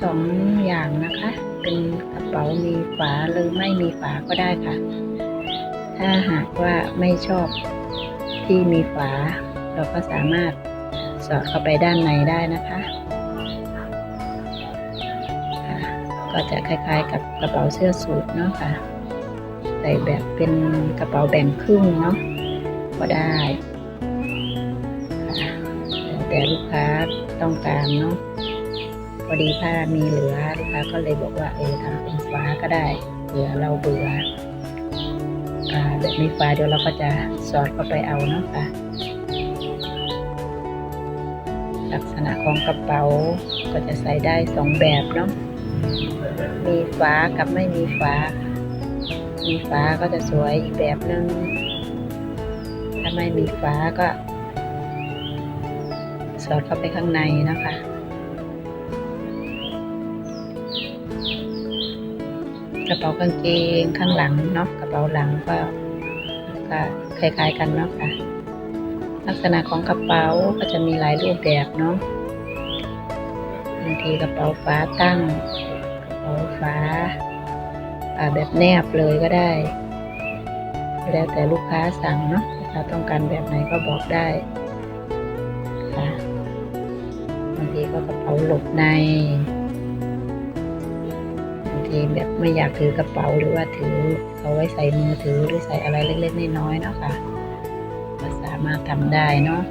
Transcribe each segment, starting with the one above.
สองอย่างนะคะ เป็นกระเป๋ามีฝาหรือไม่มีฝาก็ได้ค่ะ ถ้าหากว่าไม่ชอบที่มีฝา เราก็สามารถสอดเข้าไปด้านในได้นะคะค่ะก็จะคล้ายๆกับกระเป๋าเสื้อสูทเนาะค่ะ ใส่แบบเป็นกระเป๋าแบ่งครึ่งเนาะก็ได้แต่ลูกค้าต้องการเนาะ พอดีผ้ามีเหลือลูกค้าก็เลยบอกว่าเออทำเป็นฟ้าก็ได้เผื่อเราเบื่ออ่าแบบมีฟ้าเดี๋ยวเราก็จะสอดเข้าไปเอาเนาะค่ะลักษณะของกระเป๋าก็จะใส่ได้สองแบบเนาะมีฝากับไม่มีฝา มีฝาก็จะสวยอีกแบบหนึ่งถ้าไม่มีฝาก็ สอดเข้าไปข้างในนะคะ ระเป๋ากางเกงข้างหลังเนาะกระเป๋าหลังก็ก็คล้ายๆกันเนาะค่ะ ลักษณะของกระเป๋าก็จะมีหลายรูปแบบเนาะบางทีกระเป๋าฝาตั้งกระเป๋าฝาอ่าแบบแนบเลยก็ได้ แล้วแต่ลูกค้าสั่งเนาะลูกค้าต้องการแบบไหนก็บอกได้ค่ะบางทีก็กระเป๋าหลบใน ทีแบบไม่อยากถือกระเป๋าหรือว่าถือเอาไว้ใส่มือถือหรือใส่อะไรเล็กๆน้อยๆเนาะค่ะก็สามารถทำได้เนาะ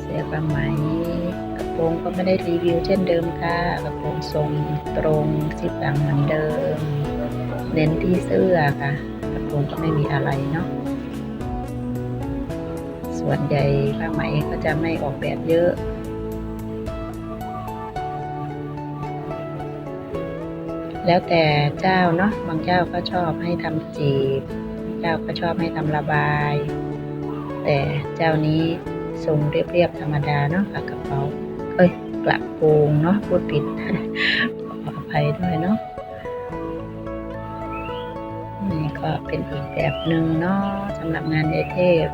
เสื้อผ้าไหมกระโปรงก็ไม่ได้รีวิวเช่นเดิมค่ะกระโปรงทรงตรงซิปหลังเหมือนเดิม เน้นที่เสื้อค่ะ กระโปรงก็ไม่มีอะไรเนาะส่วนใหญ่ผ้าไหมก็จะไม่ออกแบบเยอะ แล้วแต่เจ้าเนาะบางเจ้าก็ชอบให้ทำจีบเจ้าก็ชอบให้ทำระบาย แต่เจ้านี้ทรงเรียบๆธรรมดาเนาะกับกระเป๋าเอ้ยกระโปรงเนาะพูดผิดขออภัยด้วยเนาะนี่ก็เป็นอีกแบบหนึ่งเนาะสำหรับงานเดเทพ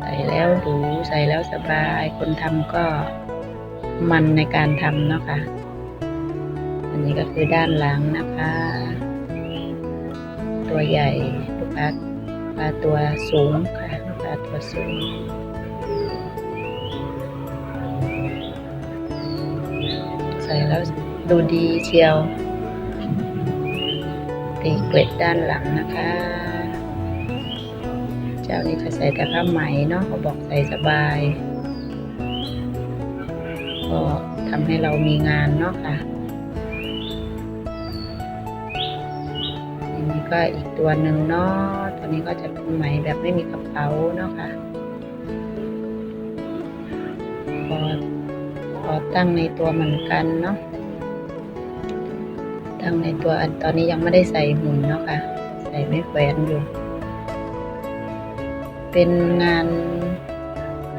ใส่แล้วหรูใส่แล้วสบาย คนทำก็ มันในการทำเนาะค่ะ อันนี้ก็คือด้านหลังนะคะ ตัวใหญ่ลูกค้าลูกค้าตัวสูงค่ะลูกค้าตัวสูงใส่แล้วดูดีเชียวตีเกล็ดด้านหลังนะคะ เจ้านี้จะใส่แต่ผ้าไหมเนาะเขาบอกใส่สบาย ก็ทำให้เรามีงานเนาะค่ะอันนี้ก็อีกตัวหนึ่งเนาะตัวนี้ก็จะเป็นไหมแบบไม่มีกระเป๋าเนาะค่ะพอพอตั้งในตัวเหมือนกันเนาะตั้งในตัวอันตอนนี้ยังไม่ได้ใส่หุ่นเนาะค่ะ ใส่ไม่แขวนอยู่ เป็นงาน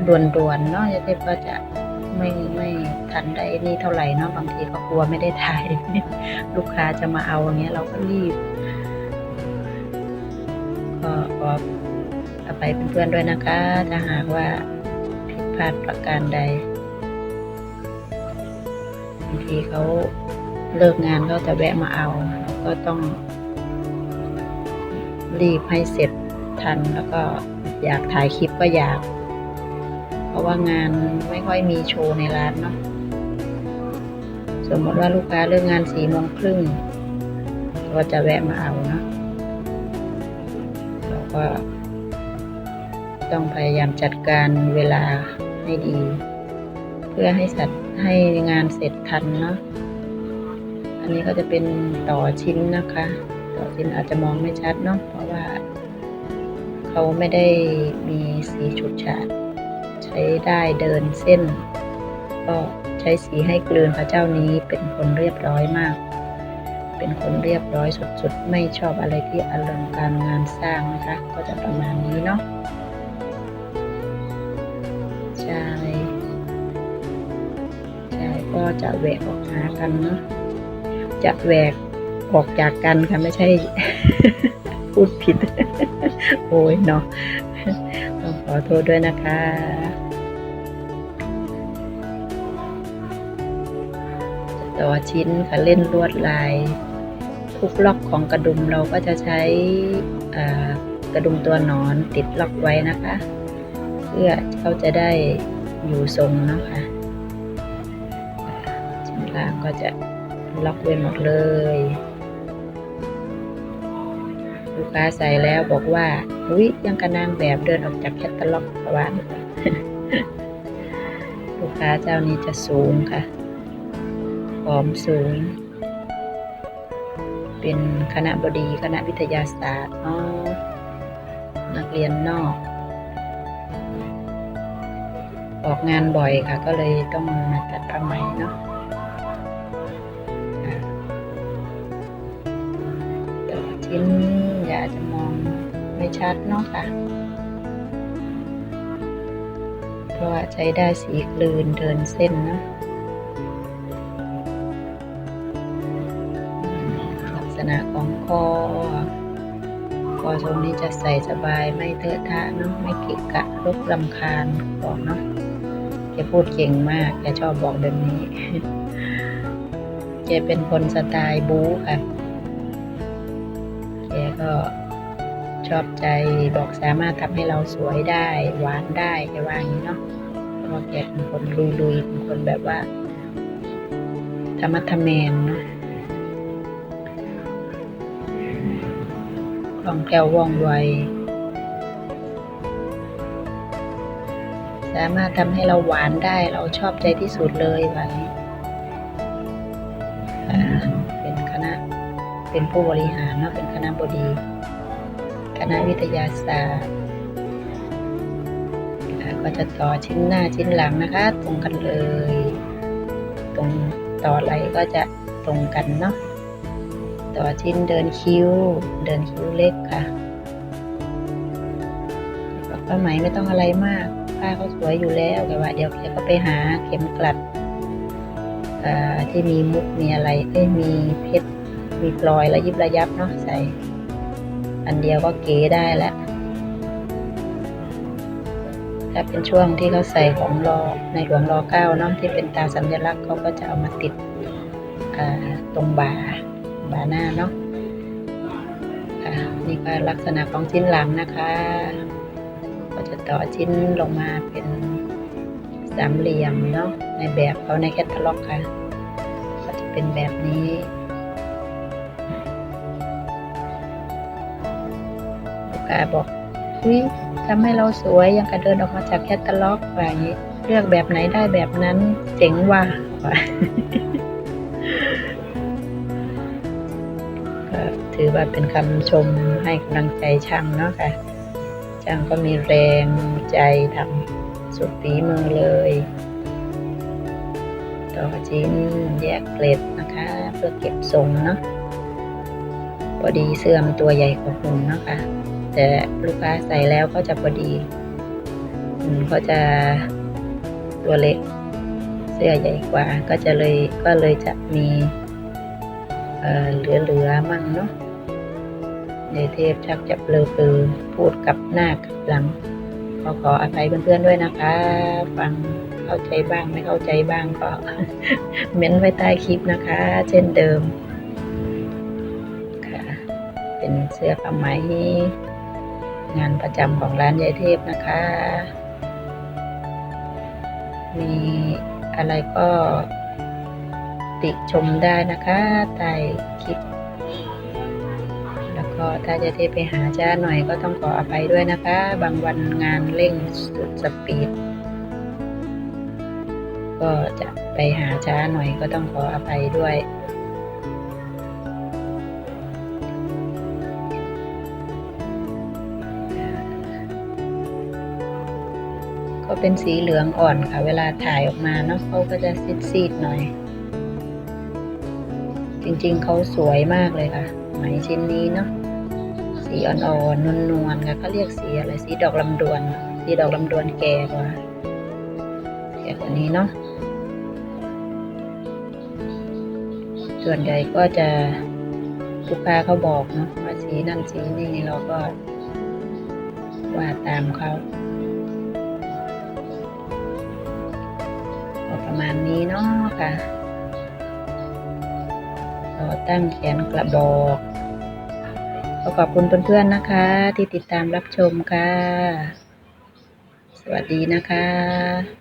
ด่วนๆเนาะจะเทพก็จะ ไม่ไม่ทันได้นี่เท่าไหร่เนาะบางทีก็กลัวไม่ได้ถ่ายลูกค้าจะมาเอาอย่างเงี้ยเราก็รีบก็ขออภัยเพื่อนๆด้วยนะคะ ถ้าหากว่าผิดพลาดประการใดบางทีเขาเลิกงานเขาจะแวะมาเอาเราก็ต้อง รีบให้เสร็จทันแล้วก็อยากถ่ายคลิปก็อยาก เพราะว่างานไม่ค่อยมีโชว์ในร้านเนาะสมมติว่าลูกค้าเลิกงานสี่โมงครึ่งก็จะแวะมาเอาเนาะเราก็ ต้องพยายามจัดการเวลาให้ดี เพื่อให้สัตว์ให้งานเสร็จทันเนาะอันนี้ก็จะเป็นต่อชิ้นนะคะ ต่อชิ้นอาจจะมองไม่ชัดเนาะเพราะว่า เขาไม่ได้มีสีฉูดฉาด ช้ได้เดินเส้น ก็ใช้สีให้กลืนพระเจ้านี้เป็นคนเรียบร้อยมาก เป็นคนเรียบร้อยสุดๆ ไม่ชอบอะไรที่อลังการงานสร้างนะคะ ก็จะประมาณนี้เนาะใช่ใช่ก็จะแหวกออกหากันเนาะจะแหวกออกจากกันค่ะไม่ใช่ พูดผิด โอ้ยเนาะต้องขอโทษด้วยนะคะ ต่อชิ้นค่ะเล่นลวดลาย ทุกล็อกของกระดุมเราก็จะใช้กระดุมตัวหนอนติดล็อกไว้นะคะ เพื่อเขาจะได้อยู่ทรงนะคะชิ้นล่างก็จะล็อกไว้หมดเลย ลูกค้าใส่แล้วบอกว่าอุ้ยยังกระนางแบบเดินออกจากแคตตาล็อกประวันลูกค้าเจ้านี้จะสูงค่ะ อมสูง เป็นคณะบดีคณะวิทยาศาสตร์เนาะนักเรียนนอก ออกงานบ่อยค่ะ ก็เลยต้องมาตัดผ้าไหมเนาะค่ะต่อชิ้นอย่าจะมองไม่ชัดเนาะค่ะเพราะว่าใช้ได้สีกลืนเดินเส้นเนาะ ณะของคอ คอทรงนี้จะใส่สบายไม่เทอะทะเนาะไม่กิกะรบรำคาญบอกเนาะแกพูดเก่งมากแกชอบบอกแบบนี้แกเป็นคนสไตล์บู๊ค่ะแกก็ชอบใจบอกสามารถทำให้เราสวยได้ หวานได้แกว่าอย่างนี้เนาะเพราะแกเป็นคนลุยๆเป็นคนแบบว่าธรรมะทะแมนเนาะ คล่องแคล่วว่องไว สามารถทำให้เราหวานได้เราชอบใจที่สุดเลยไว้เป็นคณะเป็นผู้บริหารเนาะเป็นคณะบดี คณะวิทยาศาสตร์ก็จะต่อชิ้นหน้าชิ้นหลังนะคะ ตรงกันเลย ตรงต่อไหลก็จะตรงกันเนาะ ต่อชิ้นเดินคิ้ว เดินคิ้วเล็กค่ะผ้าไหมไม่ต้องอะไรมากผ้าเขาสวยอยู่แล้วแต่ว่าเดี๋ยวแกก็ไปหาเข็มกลัดที่มีมุกมีอะไรเอ้ยมีเพชรมีพลอยระยิบระยับเนาะใส่ อันเดียวก็เก๋ได้แล้วถ้าเป็นช่วงที่เขาใส่ของรอในหลวงรอเก้าเนาะที่เป็นตาสัญลักษณ์เขาก็จะเอามาติดตรงบ่า บาหน้าเนาะค่ะนี่ก็ลักษณะของชิ้นหลังนะคะ ก็จะต่อชิ้นลงมาเป็นสามเหลี่ยมเนาะในแบบเขาในแคตตาล็อกค่ะ ก็จะเป็นแบบนี้ลูกค้าบอกอุ้ยทำให้เราสวยยังกระเดินออกมาจากแคตตาล็อกว่าอย่างนี้เลือกแบบไหนได้แบบนั้นเจ๋งว่ะ ถือว่าเป็นคำชมให้กำลังใจช่างเนาะค่ะ ช่างก็มีแรงใจทำสุดฝีมือเลยต่อชิ้นแยกเกล็ดนะคะ เพื่อเก็บทรงเนาะพอดีเสื้อมตัวใหญ่กว่าหุ่นเนาะคะแต่ลูกค้าใส่แล้วก็จะพอดีหุ่นก็จะตัวเล็ก เสื้อใหญ่กว่าก็จะเลยก็เลยจะมีเอ่อเหลือๆมั่งเนาะ ในเทพชักจะเปลือปือพูดกับหน้ากับหลังขอขออภัยเพื่อนๆด้วยนะคะ ฟังเข้าใจบ้างไม่เข้าใจบ้างก็เม้นไว้ใต้คลิปนะคะ เช่นเดิมค่ะเป็นเสื้อผ้าไหมงานประจำของร้านยายเทพนะคะ มีอะไรก็ติชมได้นะคะใต้ ก็ถ้าจะเทไปหาจ้าหน่อยก็ต้องขออภัยด้วยนะคะ บางวันงานเร่งสุดสปีด ก็จะไปหาช้าหน่อยก็ต้องขออภัยด้วยก็เป็นสีเหลืองอ่อนค่ะ เวลาถ่ายออกมาเนาะเขาก็จะซีดๆหน่อย จริงๆเขาสวยมากเลยค่ะไหมชิ้นนี้เนาะ สีอ่อนๆนวลๆค่ะเขาเรียกสีอะไรสีดอกลำดวน สีดอกลำดวนแก่กว่าแก่กว่านี้เนาะส่วนใหญ่ก็จะลูกค้าเขาบอกเนาะว่าสีนั่นสีนี่เราก็ว่าตามเขาประมาณนี้เนาะค่ะต่อตั้งแขนกระบอก ขอขอบคุณเพื่อนๆนะคะ ที่ติดตามรับชมค่ะ สวัสดีนะคะ